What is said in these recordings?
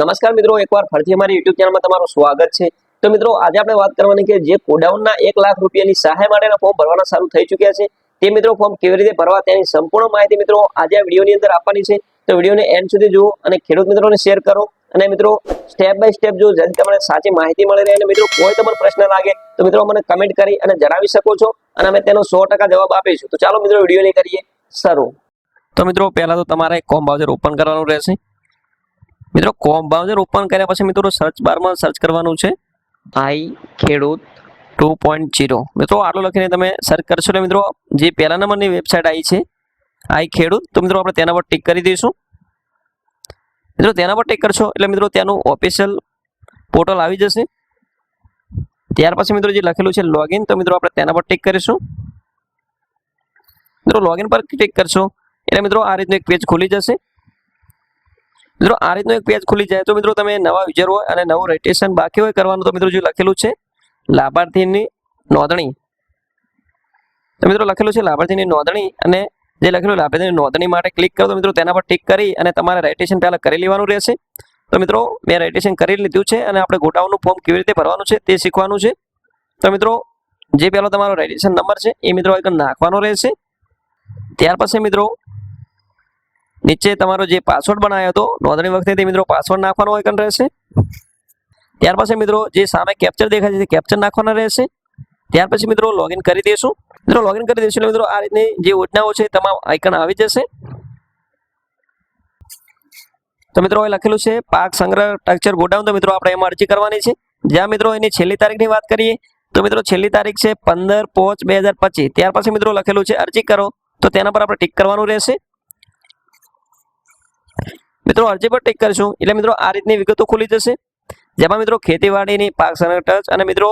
નમસ્કાર મિત્રો, એકવાર ફરીથી અમારી યુટ્યુબ ચેનલમાં તમારું સ્વાગત છે. તો મિત્રો, આજે આપણે વાત કરવાની કે જે ગોડાઉનના એક લાખ રૂપિયાની સહાય માટેના ફોર્મ ભરવાના સારું થઈ ચૂક્યા છે, તે મિત્રો ફોર્મ કેવી રીતે ભરવા તેની સંપૂર્ણ માહિતી મિત્રો આજે આ વિડીયોની અંદર આપવાની છે. તો વિડીયોને એન્ડ સુધી જુઓ અને ખેડૂત મિત્રોને શેર કરો. અને મિત્રો સ્ટેપ બાય સ્ટેપ જો જેથી તમને સાચી માહિતી મળી રહે અને મિત્રો કોઈ તમને પ્રશ્ન લાગે, તો મિત્રો મને કમેન્ટ કરી અને જણાવી શકો છો અને અમે તેનો સો જવાબ આપીશું. તો ચાલો મિત્રો વિડીયોને કરીએ શરૂ. તો મિત્રો, પહેલા તો તમારે કોમ બાઉઝર ઓપન કરવાનું રહેશે. મિત્રો કોમ બ્રાઉઝર ઓપન કર્યા પછી મિત્રો સર્ચ બારમાં સર્ચ કરવાનું છે. આઈ ખેડૂત. ટુ પોઈન્ટ જીરો મિત્રો આટલું લખીને તમે સર્ચ કરશો એટલે મિત્રો જે પહેલા નંબરની વેબસાઇટ આવી છે આઈ ખેડૂત તો મિત્રો આપણે તેના પર ટિક કરી દઈશું. મિત્રો તેના પર ટિક કરશો એટલે મિત્રો ત્યાંનું ઓફિશિયલ પોર્ટલ આવી જશે. ત્યાર પછી મિત્રો જે લખેલું છે લોગિન તો મિત્રો આપણે તેના પર ટિક કરીશું. મિત્રો લોગિન પર ક્લિક કરશો એટલે મિત્રો આ રીતનું એક પેજ ખુલી જશે. મિત્રો, આ રીતનું એક પેજ ખુલી જાય. તો મિત્રો, તમે નવા યુઝર હોય અને નવું રજિસ્ટ્રેશન બાકી હોય કરવાનું, તો મિત્રો જે લખેલું છે, લાભાર્થીની નોંધણી. તો મિત્રો, લખેલું છે લાભાર્થીની નોંધણી અને જે લખેલું લાભાર્થીની નોંધણી માટે ક્લિક કરો તો મિત્રો, તેના પર ટિક કરી અને તમારે રજિસ્ટ્રેશન પહેલાં કરી લેવાનું રહેશે. તો મિત્રો, મેં રજિસ્ટ્રેશન કરી લીધું છે અને આપણે ગોટાઓનું ફોર્મ કેવી રીતે ભરવાનું છે તે શીખવાનું છે. તો મિત્રો, જે પહેલો તમારો રજિસ્ટ્રેશન નંબર છે, એ મિત્રો એક નાખવાનો રહેશે. ત્યાર પછી મિત્રો નીચે તમારો જે પાસવર્ડ બનાવ્યો હતો, નોંધણી વખતે તે મિત્રો પાસવર્ડ નાખવાનો આઇકન રહેશે. ત્યાર પછી મિત્રો જે સામે કેપ્ચર દેખાય છે તે કેપ્ચર નાખવાના રહેશે. ત્યાર પછી મિત્રો લોગિન કરી દઈશું. મિત્રો લોગિન કરી દઈશું એટલે મિત્રો આ રીતની જે યોજનાઓ છે તમામ આઇકન આવી જશે. તો મિત્રો લખેલું છે, પાક સંગ્રહ સ્ટ્રક્ચર ગોડાઉન. તો મિત્રો આપણે એમાં અરજી કરવાની છે. જ્યાં મિત્રો એની છેલ્લી તારીખની વાત કરીએ, તો મિત્રો છેલ્લી તારીખ છે પંદર પોચ બે હજાર પચીસ. ત્યાર પછી મિત્રો લખેલું છે, અરજી કરો. તો તેના પર આપણે ટિક કરવાનું રહેશે. મિત્રો, અરજી પર ટિક કરશું. એટલે મિત્રો, આ રીતની વિગતો ખુલી જશે. જેમાં મિત્રો, ખેતીવાડીની પાક સંગ્રહ ટચ અને મિત્રો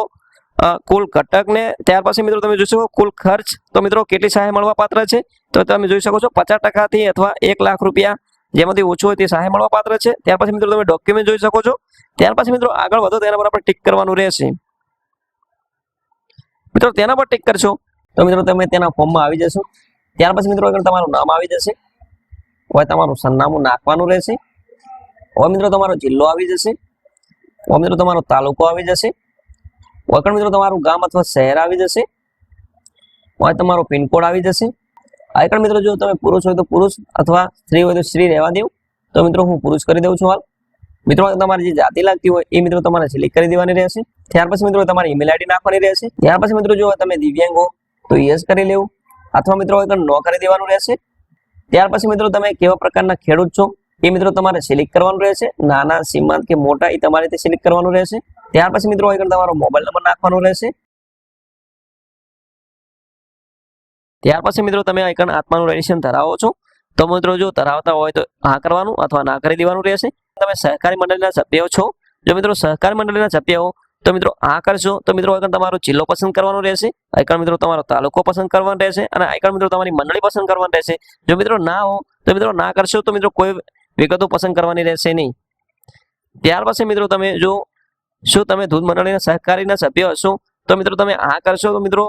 કુલ ઘટક ને ત્યાર પછી મિત્રો તમે જોઈ શકો, કુલ ખર્ચ, તો મિત્રો, કેટલી સહાય મળવા પાત્ર છે? તો તમે જોઈ શકો છો, પચાસ ટકાથી અથવા એક લાખ રૂપિયા જેમાંથી ઓછું હોય તે સહાય મળવા પાત્ર છે. ત્યાર પછી મિત્રો, તમે ડોક્યુમેન્ટ જોઈ શકો છો. ત્યાર પછી મિત્રો, આગળ વધો, તેના પર આપણે ટિક કરવાનું રહેશે. મિત્રો, તેના પર ટિક કરશો. તો મિત્રો, તમે તેના ફોર્મમાં આવી જશો. ત્યાર પછી મિત્રો, આગળ તમારું નામ આવી જશે. હવે તમારું સરનામું નાખવાનું રહેશે. હવે મિત્રો તમારો જિલ્લો આવી જશે. હવે મિત્રો તમારો તાલુકો આવી જશે. વગર મિત્રો તમારું ગામ અથવા શહેર આવી જશે. હવે તમારો પિનકોડ આવી જશે. આગળ મિત્રો જો તમે પુરુષ હોય તો પુરુષ અથવા સ્ત્રી હોય તો સ્ત્રી રહેવા દેવું તો મિત્રો હું પુરુષ કરી દઉં છું હાલ. મિત્રો તમારે જે જાતિ લાગતી હોય એ મિત્રો તમારે સિલેક્ટ કરી દેવાની રહેશે. ત્યાર પછી મિત્રો તમારી ઈમેલ આઈડી નાખવાની રહેશે. ત્યાર પછી મિત્રો જો તમે દિવ્યાંગ હો તો યસ કરી લેવું. અથવા મિત્રો નો કરી દેવાનું રહેશે. ત્યાર પછી મિત્રો તમે કેવા પ્રકારના ખેડૂત છો એ મિત્રો તમારે સિલેક્ટ કરવાનું રહેશે. નાના, સીમાંત કે મોટા એ તમારે તે સિલેક્ટ કરવાનું રહેશે. ત્યાર પછી મિત્રો આગળ તમારો મોબાઈલ નંબર નાખવાનો રહેશે. ત્યાર પછી મિત્રો તમે આઈકન આત્માનું રજીસ્ટ્રેશન ધરાવો છો. તો મિત્રો જો ધરાવતા હોય તો હા કરવાનું અથવા ના કરી દેવાનું રહેશે. તમે સહકારી મંડળના સભ્યો છો. જો મિત્રો સહકારી મંડળના સભ્ય તો મિત્રો આ કરશો તો મિત્રો આઈકન તમારો જિલ્લો પસંદ કરવાનો રહેશે આઈકન મિત્રો તમારો તાલુકો પસંદ કરવાનો રહેશે અને આઈકન મિત્રો તમારી મંડળી પસંદ કરવાની રહેશે. જો મિત્રો ના હો, તો મિત્રો ના કરશો તો મિત્રો કોઈ વિગતો પસંદ કરવાની રહેશે નહીં. ત્યાર પછી મિત્રો તમે જો, શું તમે દૂધ મંડળીના સહકારીના સભ્ય હશો, તો મિત્રો તમે આ કરશો તો મિત્રો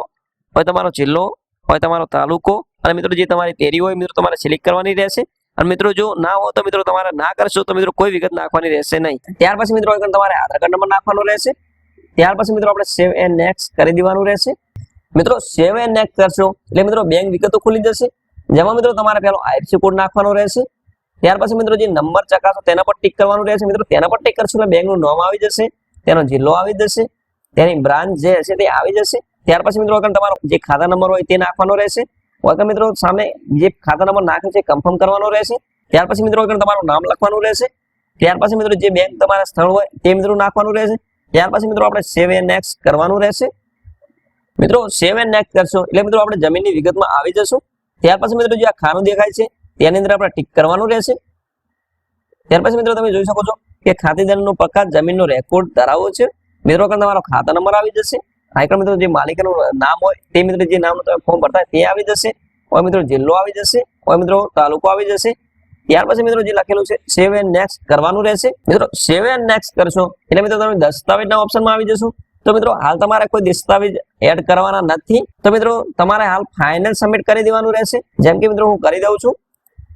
હવે તમારો જિલ્લો, હોય તમારો તાલુકો, અને મિત્રો જે તમારી તેરી હોય મિત્રો તમારે સિલેક્ટ કરવાની રહેશે. અને મિત્રો જો ના હો, તો મિત્રો તમારે ના કરશો તો મિત્રો કોઈ વિગત નાખવાની રહેશે નહીં. ત્યાર પછી મિત્રો તમારે આધાર કાર્ડ નંબર નાખવાનો રહેશે. ત્યાર પછી મિત્રો આપણે સેવ એન્ડ નેક્સ્ટ કરી દેવાનું રહેશે. મિત્રો સેવ એન્ડ નેક્સ્ટ કરશો એટલે મિત્રો બેંક વિગતો ખુલી જશે. જેમાં મિત્રો તમારે પહેલો આઈએફસી કોડ નાખવાનો રહેશે. ત્યાર પછી મિત્રો જે નંબર ચકાસો તેના પર ટિક કરવાનું રહેશે. મિત્રો, તેના પર ટિક કરશો એટલે બેંકનું નામ આવી જશે, તેનો જિલ્લો આવી જશે, તેની બ્રાન્ચ જે હશે તે આવી જશે. ત્યાર પછી મિત્રો આગળ તમારો જે ખાતા નંબર હોય તે નાખવાનો રહેશે. આગળ મિત્રો સામે જે ખાતા નંબર નાખે છે કન્ફર્મ કરવાનો રહેશે. ત્યાર પછી મિત્રો તમારું નામ લખવાનું રહેશે. ત્યાર પછી મિત્રો જે બેંક તમારા સ્થળ હોય તે મિત્રો નાખવાનું રહેશે. ત્યાર પછી મિત્રો આપણે સેવ એન્ડ નેક્સ્ટ કરવાનું રહેશે. મિત્રો સેવ એન નેક્સ્ટ કરશો એટલે મિત્રો આપણે જમીનની વિગતમાં આવી જશું. ત્યાર પછી મિત્રો જે આ ખાનું દેખાય છે, તેની અંદર આપણે ટિક કરવાનું રહેશે. ત્યાર પછી મિત્રો તમે જોઈ શકો છો કે ખાતેદારનો પક્કા જમીનનો રેકોર્ડ ધરાવો છે. મિત્રો આગળ તમારો ખાતા નંબર આવી જશે. આઈકર મિત્રો જે માલિકનું નામ હોય, તે મિત્રો જે નામ તમે ફોર્મ ભરતા તે આવી જશે. હોય મિત્રો જિલ્લો આવી જશે હોય મિત્રો તાલુકો આવી જશે. ત્યાર પછી મિત્રો જે લખેલું છે સેવ એન્ડ નેક્સ્ટ કરવાનું રહેશે. મિત્રો સેવ એન્ડ નેક્સ્ટ કરશો એટલે મિત્રો તમે દસ્તાવેજના ઓપ્શનમાં આવી જશો. તો મિત્રો, હાલ તમારે કોઈ દસ્તાવેજ એડ કરવાના નથી. તો મિત્રો, તમારે હાલ ફાઇનલ સબમિટ કરી દેવાનું રહેશે. જેમ કે મિત્રો, હું કરી દઉં છું.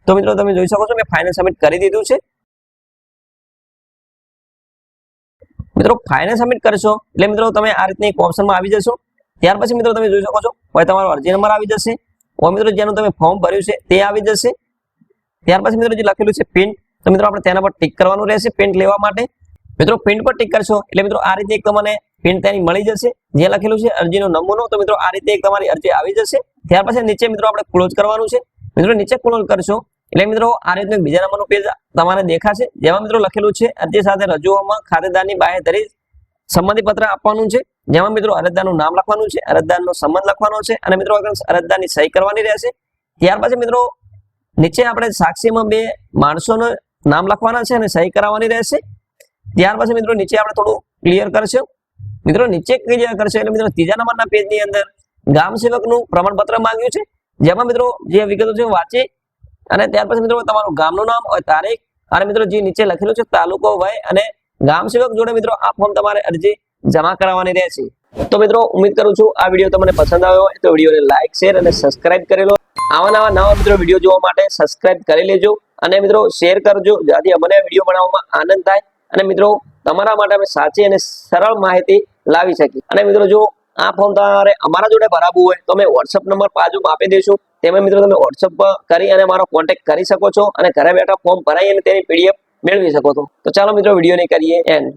તો મિત્રો, તમે જોઈ શકો છો મેં ફાઇનલ સબમિટ કરી દીધું છે. મિત્રો ફાઇનલ સબમિટ કરશો એટલે મિત્રો, તમે આ રીતની એક ઓપ્શનમાં આવી જશો. ત્યાર પછી મિત્રો, તમે જોઈ શકો છો, હવે તમારો અરજી નંબર આવી જશે. હવે મિત્રો, જેનું તમે ફોર્મ ભર્યું છે, તે આવી જશે. ત્યાર પછી મિત્રો જે લખેલું છે પિન તો મિત્રો આપણે તેના પર ટિક કરવાનું રહેશે પ્રિન્ટ લેવા માટે. મિત્રો પ્રિન્ટ પર ટિક કરશો એટલે મિત્રો આ રીતે તમને પ્રિન્ટ તેની મળી જશે. જે લખેલું છે અરજીનો નમૂનો, તો મિત્રો આ રીતે તમારી અરજી આવી જશે. ત્યાર પછી નીચે મિત્રો આપણે ક્લોઝ કરવાનું છે. મિત્રો નીચે ક્લોઝ કરશો એટલે મિત્રો આ રીતનું બીજા નંબરનું પેજ તમારે દેખાશે. જેમાં મિત્રો લખેલું છે અરજી સાથે રજૂઆતમાં ખાતેદારની બાહેધરી સંબંધી પત્ર આપવાનું છે. જેમાં મિત્રો અરજદારનું નામ લખવાનું છે. અરજદારનો સંબંધ લખવાનો છે. અને મિત્રો અરજદારની સહી કરવાની રહેશે. ત્યાર પછી મિત્રો નીચે આપણે સાક્ષીમાં બે માણસોનું નામ લખવાના છે અને સહી કરાવવાની રહેશે. ત્યાર પછી મિત્રો નીચે આપણે થોડું ક્લિયર કરશું. મિત્રો નીચે ક્લિયર કરશે એટલે મિત્રો ત્રીજા નંબરના પેજની અંદર ગામ સેવકનું પ્રમાણપત્ર માંગ્યું છે. જેમાં મિત્રો જે વિગતો છે વાંચી અને ત્યાર પછી મિત્રો તમારું ગામનું નામ હોય તારીખ અને મિત્રો જે નીચે લખેલું છે તાલુકો, વય અને ગામ સેવક જોડે મિત્રો આ ફોર્મ તમારે અરજી જમા કરાવવાની રહેશે તો મિત્રો ઉમ્મીદ કરું છું આ વીડિયો તમને પસંદ આવ્યો હોય તો વિડીયોને લાઈક શેર અને સબસ્ક્રાઇબ કરી લો. આવા નવા નવા મિત્રો વીડિયો જોવા માટે સબસ્ક્રાઇબ કરી લેજો અને મિત્રો શેર કરજો જેથી અમને વીડિયો બનાવવામાં આનંદ થાય અને મિત્રો, તમારા માટે અમે સાચી અને સરળ માહિતી લાવી શકીએ. અને મિત્રો, જો આ ફોર્મ તમારે અમારા જોડે ભરાવવું હોય તો અમે વોટ્સઅપ નંબર બાજુમાં આપી દઈશું. તેમાં મિત્રો, તમે વોટ્સઅપ કરી અને મારો કોન્ટેક્ટ કરી શકો છો અને ઘરે બેઠા ફોર્મ ભરાઈ અને તેની પીડીએફ મેળવી શકો છો. તો ચાલો મિત્રો, વિડીયોને કરીએ એન્ડ